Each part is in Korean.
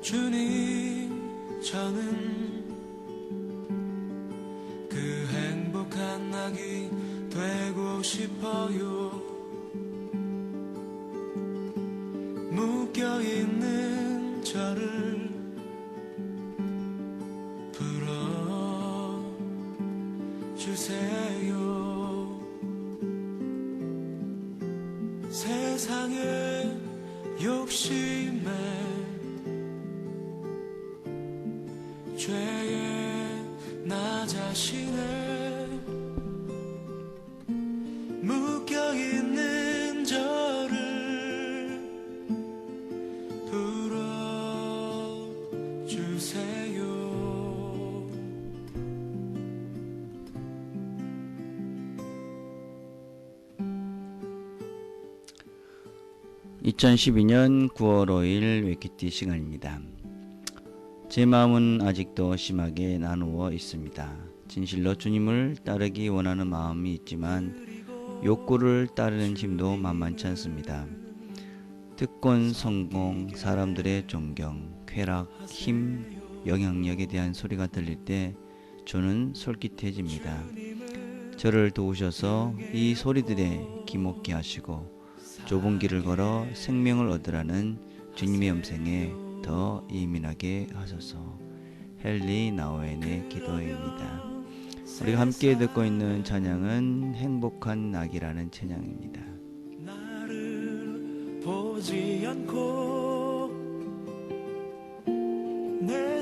주님 저는 그 행복한 낙이 되고 싶어요. 묶여있는 저를 풀어주세요. 세상의 욕심에 죄에 나 자신을 묶여있는 저를 풀어주세요 2012년 9월 5일 웨키티 시간입니다. 제 마음은 아직도 심하게 나누어 있습니다. 진실로 주님을 따르기 원하는 마음이 있지만 욕구를 따르는 힘도 만만치 않습니다. 특권, 성공, 사람들의 존경, 쾌락, 힘, 영향력에 대한 소리가 들릴 때 저는 솔깃해집니다. 저를 도우셔서 이 소리들에 기목게 하시고 좁은 길을 걸어 생명을 얻으라는 주님의 음성에 더 예민하게 하소서. 헨리 나우엔의 기도입니다. 우리가 함께 듣고 있는 찬양은 행복한 낙이라는 찬양입니다. 나를 보지 않고 내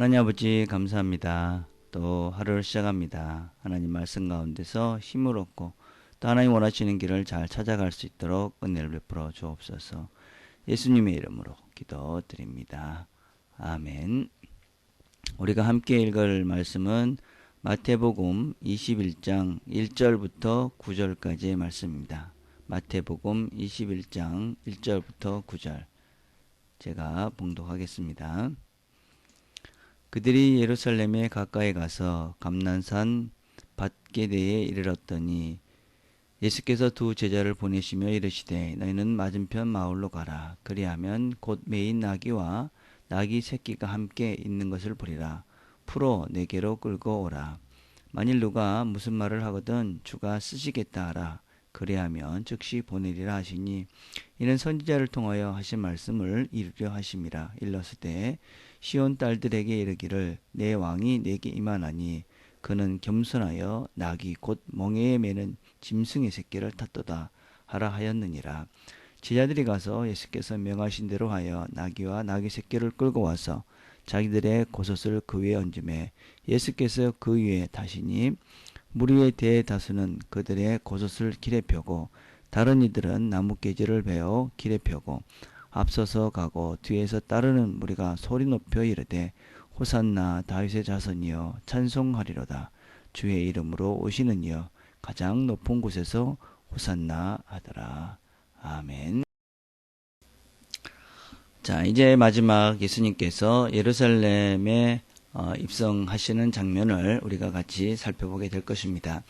하나님 아버지 감사합니다. 또 하루를 시작합니다. 하나님 말씀 가운데서 힘을 얻고 또 하나님 원하시는 길을 잘 찾아갈 수 있도록 은혜를 베풀어 주옵소서. 예수님의 이름으로 기도드립니다. 아멘. 우리가 함께 읽을 말씀은 마태복음 21장 1절부터 9절까지의 말씀입니다. 마태복음 21장 1절부터 9절. 제가 봉독하겠습니다. 그들이 예루살렘에 가까이 가서 감난산 밭게대에 이르렀더니 예수께서 두 제자를 보내시며 이르시되 너희는 맞은편 마을로 가라. 그리하면 곧 메인 나귀와 나귀 새끼가 함께 있는 것을 보리라. 풀어 내게로 끌고 오라. 만일 누가 무슨 말을 하거든 주가 쓰시겠다 하라. 그리하면 즉시 보내리라 하시니 이는 선지자를 통하여 하신 말씀을 이루려 하심이라. 일렀을 때 시온 딸들에게 이르기를 내 왕이 내게 임하나니 그는 겸손하여 낙이 곧 멍에에 매는 짐승의 새끼를 탔도다 하라 하였느니라. 제자들이 가서 예수께서 명하신 대로 하여 나귀와 나귀 새끼를 끌고 와서 자기들의 고섯을 그 위에 얹음에 예수께서 그 위에 타시니 무리의 대다수는 그들의 고섯을 길에 펴고 다른 이들은 나뭇가지를 베어 길에 펴고 앞서서 가고 뒤에서 따르는 무리가 소리 높여 이르되 호산나 다윗의 자손이여 찬송하리로다 주의 이름으로 오시는 이여 가장 높은 곳에서 호산나 하더라 아멘. 자, 이제 마지막 예수님께서 예루살렘에 어, 입성하시는 장면을 우리가 같이 살펴보게 될 것입니다.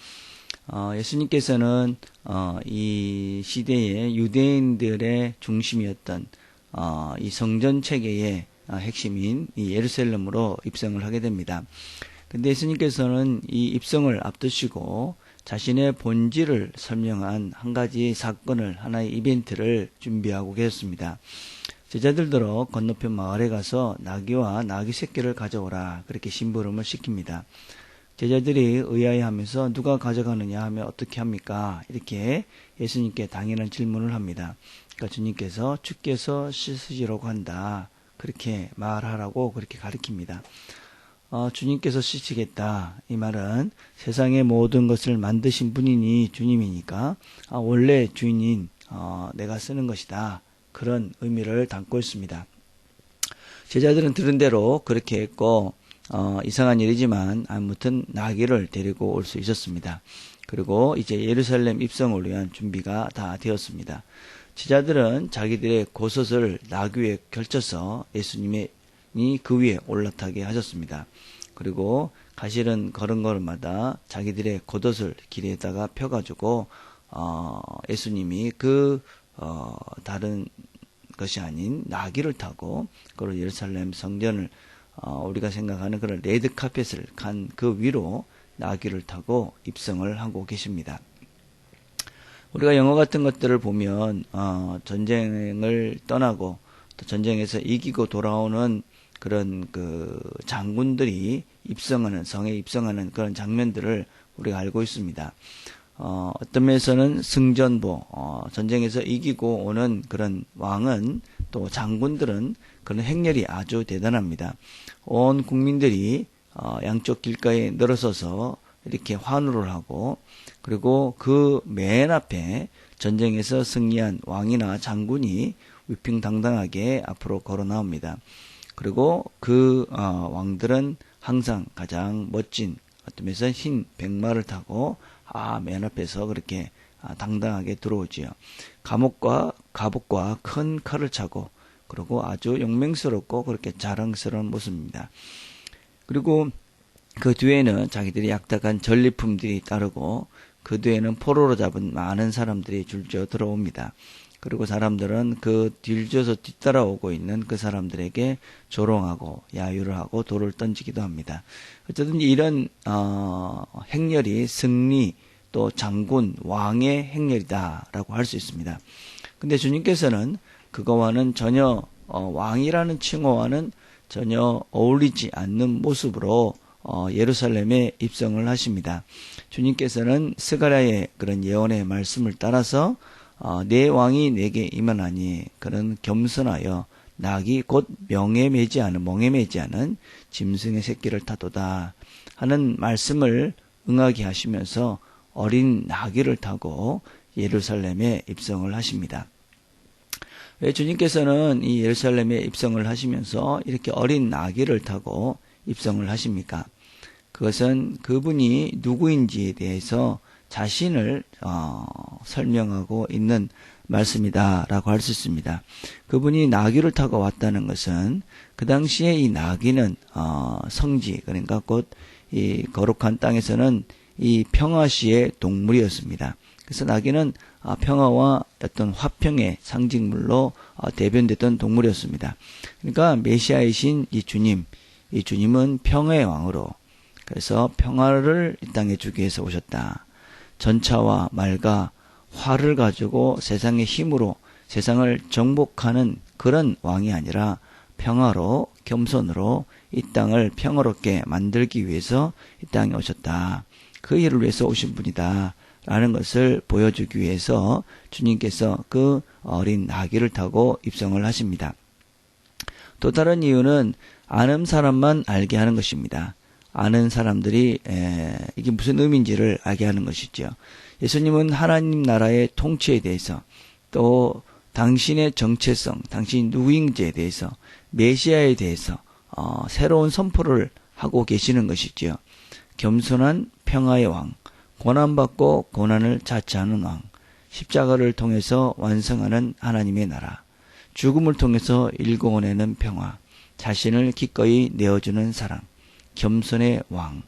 어, 예수님께서는 어, 이 시대의 유대인들의 중심이었던 어, 이 성전 체계의 어, 핵심인 이 예루살렘으로 입성을 하게 됩니다. 근데 예수님께서는 이 입성을 앞두시고 자신의 본질을 설명한 한 가지 사건을 하나의 이벤트를 준비하고 계셨습니다. 제자들들로 건너편 마을에 가서 나귀와 나귀 새끼를 가져오라 그렇게 심부름을 시킵니다. 제자들이 의아해하면서 누가 가져가느냐 하면 어떻게 합니까? 이렇게 예수님께 당연한 질문을 합니다. 그러니까 주님께서 주께서 씻으시라고 한다. 그렇게 말하라고 그렇게 가르칩니다. 어, 주님께서 쓰시겠다. 이 말은 세상의 모든 것을 만드신 분이니 주님이니까 아, 원래 주인인 어, 내가 쓰는 것이다. 그런 의미를 담고 있습니다. 제자들은 들은 대로 그렇게 했고 어, 이상한 일이지만 아무튼 나귀를 데리고 올 수 있었습니다. 그리고 이제 예루살렘 입성을 위한 준비가 다 되었습니다. 제자들은 자기들의 고섯을 나귀에 걸쳐서 예수님이 그 위에 올라타게 하셨습니다. 그리고 가실은 걸음걸음마다 자기들의 겉옷을 길에다가 펴가지고 어, 예수님이 그 어, 다른 것이 아닌 나귀를 타고 그걸 예루살렘 성전을 어, 우리가 생각하는 그런 레드 카펫을 간 그 위로 나귀를 타고 입성을 하고 계십니다. 우리가 영화 같은 것들을 보면 어, 전쟁을 떠나고 또 전쟁에서 이기고 돌아오는 그런 그 장군들이 입성하는 성에 입성하는 그런 장면들을 우리가 알고 있습니다. 어, 어떤 면에서는 승전보 어, 전쟁에서 이기고 오는 그런 왕은 또 장군들은 그런 행렬이 아주 대단합니다. 온 국민들이 어, 양쪽 길가에 늘어서서 이렇게 환호를 하고 그리고 그 맨 앞에 전쟁에서 승리한 왕이나 장군이 위핑당당하게 앞으로 걸어 나옵니다. 그리고 그 어, 왕들은 항상 가장 멋진 어떤 면에서 흰 백마를 타고 아, 맨 앞에서 그렇게 아, 당당하게 들어오지요. 감옥과 갑옷과 큰 칼을 차고 그리고 아주 용맹스럽고 그렇게 자랑스러운 모습입니다. 그리고 그 뒤에는 자기들이 약탈한 전리품들이 따르고 그 뒤에는 포로로 잡은 많은 사람들이 줄져 들어옵니다. 그리고 사람들은 그 뒤져서 뒤따라오고 있는 그 사람들에게 조롱하고 야유를 하고 돌을 던지기도 합니다. 어쨌든 이런 어, 행렬이 승리 또 장군 왕의 행렬이다라고 할 수 있습니다. 근데 주님께서는 그거와는 전혀 어, 왕이라는 칭호와는 전혀 어울리지 않는 모습으로 어, 예루살렘에 입성을 하십니다. 주님께서는 스가랴의 그런 예언의 말씀을 따라서 어, 내 왕이 내게 임하나니 그는 겸손하여 낙이 곧 명에 매지 않은 멍에 매지 않은 짐승의 새끼를 타도다 하는 말씀을 응하게 하시면서 어린 나귀를 타고 예루살렘에 입성을 하십니다. 왜 주님께서는 이 예루살렘에 입성을 하시면서 이렇게 어린 나귀를 타고 입성을 하십니까? 그것은 그분이 누구인지에 대해서 자신을 어, 설명하고 있는 말씀이다라고 할 수 있습니다. 그분이 나귀를 타고 왔다는 것은 그 당시에 이 나귀는 어, 성지 그러니까 곧 이 거룩한 땅에서는 이 평화시의 동물이었습니다. 그래서 나귀는 아, 평화와 어떤 화평의 상징물로 어, 대변됐던 동물이었습니다. 그러니까 메시아이신 이 주님, 이 주님은 평화의 왕으로 그래서 평화를 이 땅에 주기 위해서 오셨다. 전차와 말과 활을 가지고 세상의 힘으로 세상을 정복하는 그런 왕이 아니라 평화로 겸손으로 이 땅을 평화롭게 만들기 위해서 이 땅에 오셨다. 그 일을 위해서 오신 분이다. 라는 것을 보여주기 위해서 주님께서 그 어린 나귀를 타고 입성을 하십니다. 또 다른 이유는 아는 사람만 알게 하는 것입니다. 아는 사람들이 에, 이게 무슨 의미인지를 알게 하는 것이죠. 예수님은 하나님 나라의 통치에 대해서 또 당신의 정체성, 당신 누구인지에 대해서 메시아에 대해서 어, 새로운 선포를 하고 계시는 것이지요. 겸손한 평화의 왕, 고난받고 고난을 자처하는 왕, 십자가를 통해서 완성하는 하나님의 나라, 죽음을 통해서 일궈내는 평화, 자신을 기꺼이 내어주는 사랑, 겸손의 왕,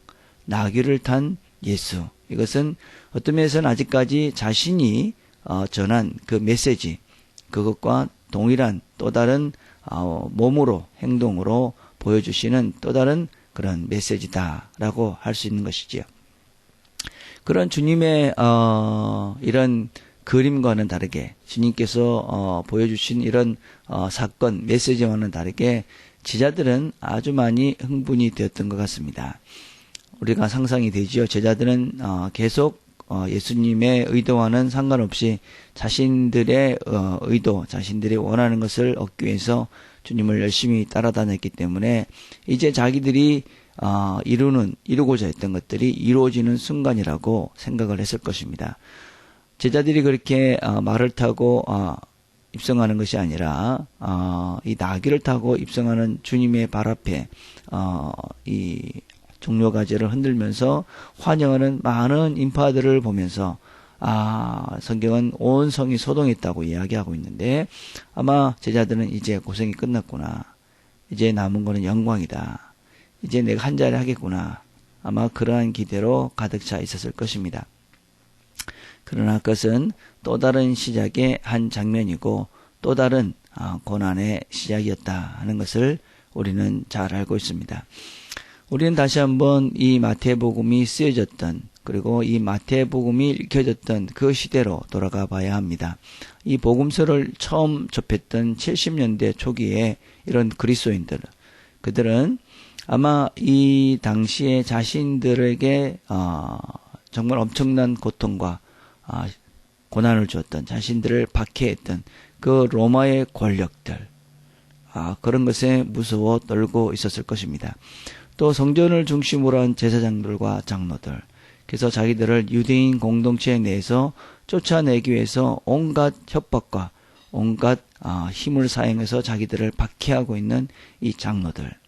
나귀를 탄 예수. 이것은 어떤 면에서는 아직까지 자신이 어, 전한 그 메시지, 그것과 동일한 또 다른 어, 몸으로 행동으로 보여주시는 또 다른 그런 메시지다라고 할 수 있는 것이지요. 그런 주님의 어, 이런 그림과는 다르게 주님께서 어, 보여주신 이런 어, 사건 메시지와는 다르게 제자들은 아주 많이 흥분이 되었던 것 같습니다. 우리가 상상이 되지요. 제자들은 어, 계속 어, 예수님의 의도와는 상관없이 자신들의 어, 의도, 자신들이 원하는 것을 얻기 위해서 주님을 열심히 따라다녔기 때문에 이제 자기들이 어, 이루는 이루고자 했던 것들이 이루어지는 순간이라고 생각을 했을 것입니다. 제자들이 그렇게 어, 말을 타고 어, 입성하는 것이 아니라 어, 이 나귀를 타고 입성하는 주님의 발 앞에 어, 이 종려 가지를 흔들면서 환영하는 많은 인파들을 보면서 아 성경은 온 성이 소동했다고 이야기하고 있는데 아마 제자들은 이제 고생이 끝났구나 이제 남은 거는 영광이다 이제 내가 한 자리 하겠구나 아마 그러한 기대로 가득 차 있었을 것입니다. 그러나 그것은 또 다른 시작의 한 장면이고 또 다른 아, 고난의 시작이었다 하는 것을 우리는 잘 알고 있습니다. 우리는 다시 한번 이 마태복음이 쓰여졌던 그리고 이 마태복음이 읽혀졌던 그 시대로 돌아가 봐야 합니다. 이 복음서를 처음 접했던 70년대 초기에 이런 그리스도인들 그들은 아마 이 당시에 자신들에게 어, 정말 엄청난 고통과 아, 고난을 주었던 자신들을 박해했던 그 로마의 권력들 아, 그런 것에 무서워 떨고 있었을 것입니다. 또 성전을 중심으로 한 제사장들과 장로들 그래서 자기들을 유대인 공동체 내에서 쫓아내기 위해서 온갖 협박과 온갖 아, 힘을 사용해서 자기들을 박해하고 있는 이 장로들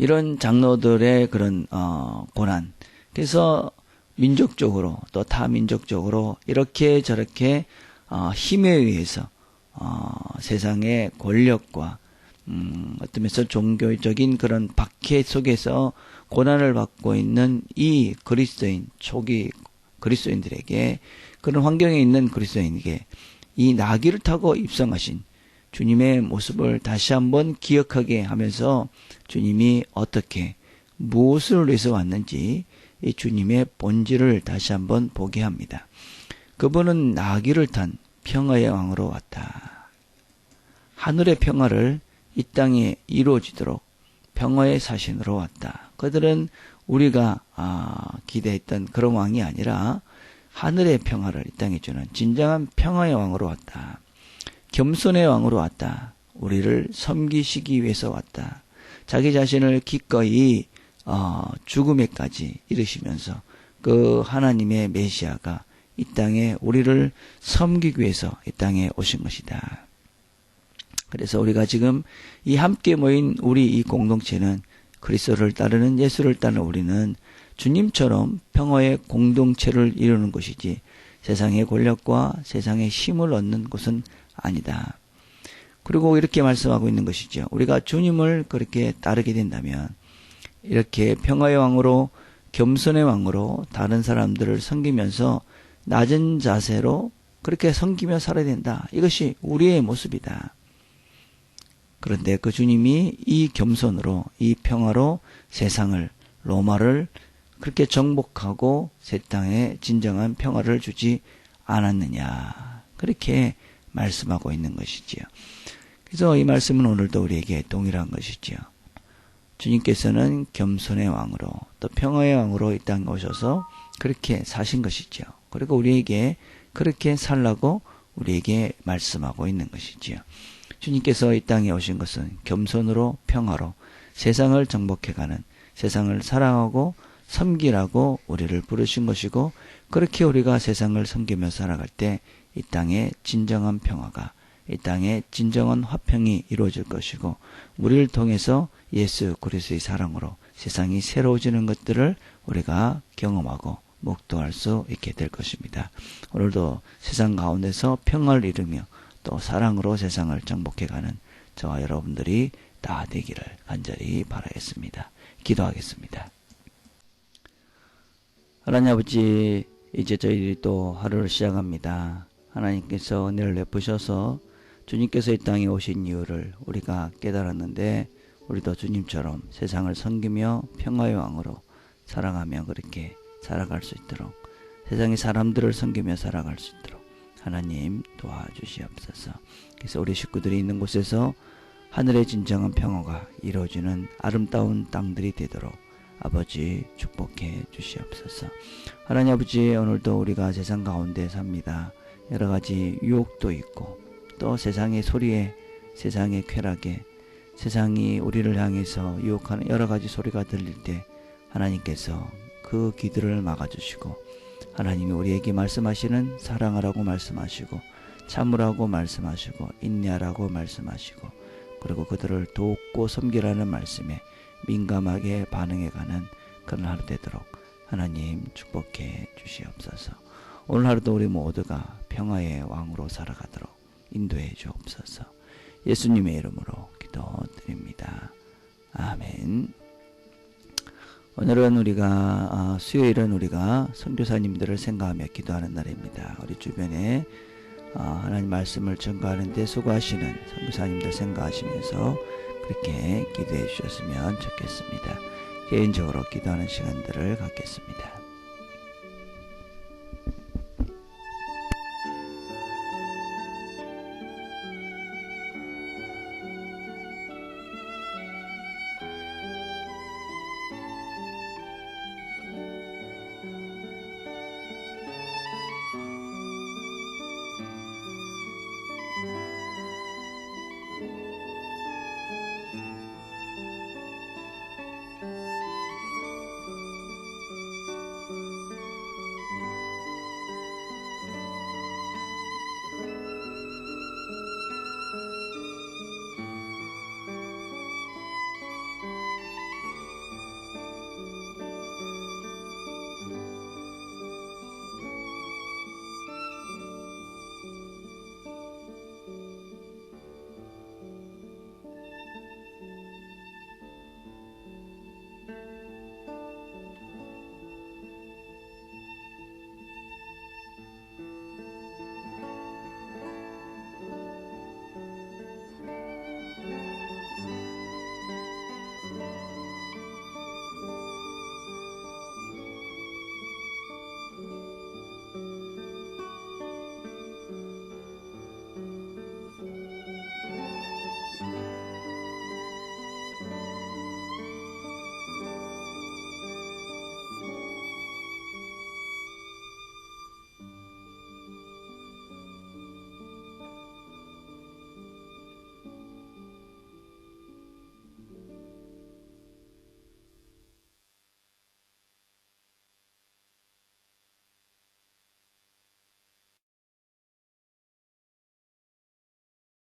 이런 장로들의 그런 어, 고난 그래서 민족적으로 또 타 민족적으로 이렇게 저렇게 어, 힘에 의해서 어, 세상의 권력과 음, 어떤 면에서 종교적인 그런 박해 속에서 고난을 받고 있는 이 그리스도인 초기 그리스도인들에게 그런 환경에 있는 그리스도인에게 이 나귀를 타고 입성하신 주님의 모습을 다시 한번 기억하게 하면서 주님이 어떻게 무엇을 위해서 왔는지 이 주님의 본질을 다시 한번 보게 합니다. 그분은 나귀를 탄 평화의 왕으로 왔다. 하늘의 평화를 이 땅에 이루어지도록 평화의 사신으로 왔다. 그들은 우리가 아, 기대했던 그런 왕이 아니라 하늘의 평화를 이 땅에 주는 진정한 평화의 왕으로 왔다. 겸손의 왕으로 왔다. 우리를 섬기시기 위해서 왔다. 자기 자신을 기꺼이 어, 죽음에까지 이르시면서 그 하나님의 메시아가 이 땅에 우리를 섬기기 위해서 이 땅에 오신 것이다. 그래서 우리가 지금 이 함께 모인 우리 이 공동체는 그리스도를 따르는 예수를 따르는 우리는 주님처럼 평화의 공동체를 이루는 것이지 세상의 권력과 세상의 힘을 얻는 곳은 아니다. 그리고 이렇게 말씀하고 있는 것이죠. 우리가 주님을 그렇게 따르게 된다면 이렇게 평화의 왕으로 겸손의 왕으로 다른 사람들을 섬기면서 낮은 자세로 그렇게 섬기며 살아야 된다. 이것이 우리의 모습이다. 그런데 그 주님이 이 겸손으로 이 평화로 세상을 로마를 그렇게 정복하고 새 땅에 진정한 평화를 주지 않았느냐. 그렇게 말씀하고 있는 것이지요. 그래서 이 말씀은 오늘도 우리에게 동일한 것이지요. 주님께서는 겸손의 왕으로 또 평화의 왕으로 이 땅에 오셔서 그렇게 사신 것이지요. 그리고 우리에게 그렇게 살라고 우리에게 말씀하고 있는 것이지요. 주님께서 이 땅에 오신 것은 겸손으로 평화로 세상을 정복해가는 세상을 사랑하고 섬기라고 우리를 부르신 것이고 그렇게 우리가 세상을 섬기며 살아갈 때 이 땅에 진정한 평화가 이 땅에 진정한 화평이 이루어질 것이고 우리를 통해서 예수 그리스도의 사랑으로 세상이 새로워지는 것들을 우리가 경험하고 목도할 수 있게 될 것입니다. 오늘도 세상 가운데서 평화를 이루며 또 사랑으로 세상을 정복해가는 저와 여러분들이 다 되기를 간절히 바라겠습니다. 기도하겠습니다. 하나님 아버지, 이제 저희들이 또 하루를 시작합니다. 하나님께서 은혜를 베푸셔서 주님께서 이 땅에 오신 이유를 우리가 깨달았는데 우리도 주님처럼 세상을 섬기며 평화의 왕으로 살아가며 그렇게 살아갈 수 있도록 세상의 사람들을 섬기며 살아갈 수 있도록 하나님 도와주시옵소서. 그래서 우리 식구들이 있는 곳에서 하늘의 진정한 평화가 이루어지는 아름다운 땅들이 되도록 아버지 축복해 주시옵소서. 하나님 아버지 오늘도 우리가 세상 가운데 삽니다. 여러 가지 유혹도 있고 또 세상의 소리에 세상의 쾌락에 세상이 우리를 향해서 유혹하는 여러 가지 소리가 들릴 때 하나님께서 그 귀들을 막아주시고 하나님이 우리에게 말씀하시는 사랑하라고 말씀하시고 참으라고 말씀하시고 인내하라고 말씀하시고 그리고 그들을 돕고 섬기라는 말씀에 민감하게 반응해가는 그런 하루 되도록 하나님 축복해 주시옵소서. 오늘 하루도 우리 모두가 평화의 왕으로 살아가도록 인도해 주옵소서. 예수님의 이름으로 기도드립니다. 아멘. 오늘은 우리가 아, 수요일은 우리가 선교사님들을 생각하며 기도하는 날입니다. 우리 주변에 아, 하나님 말씀을 전가하는 데 수고하시는 선교사님들 생각하시면서 그렇게 기도해 주셨으면 좋겠습니다. 개인적으로 기도하는 시간들을 갖겠습니다.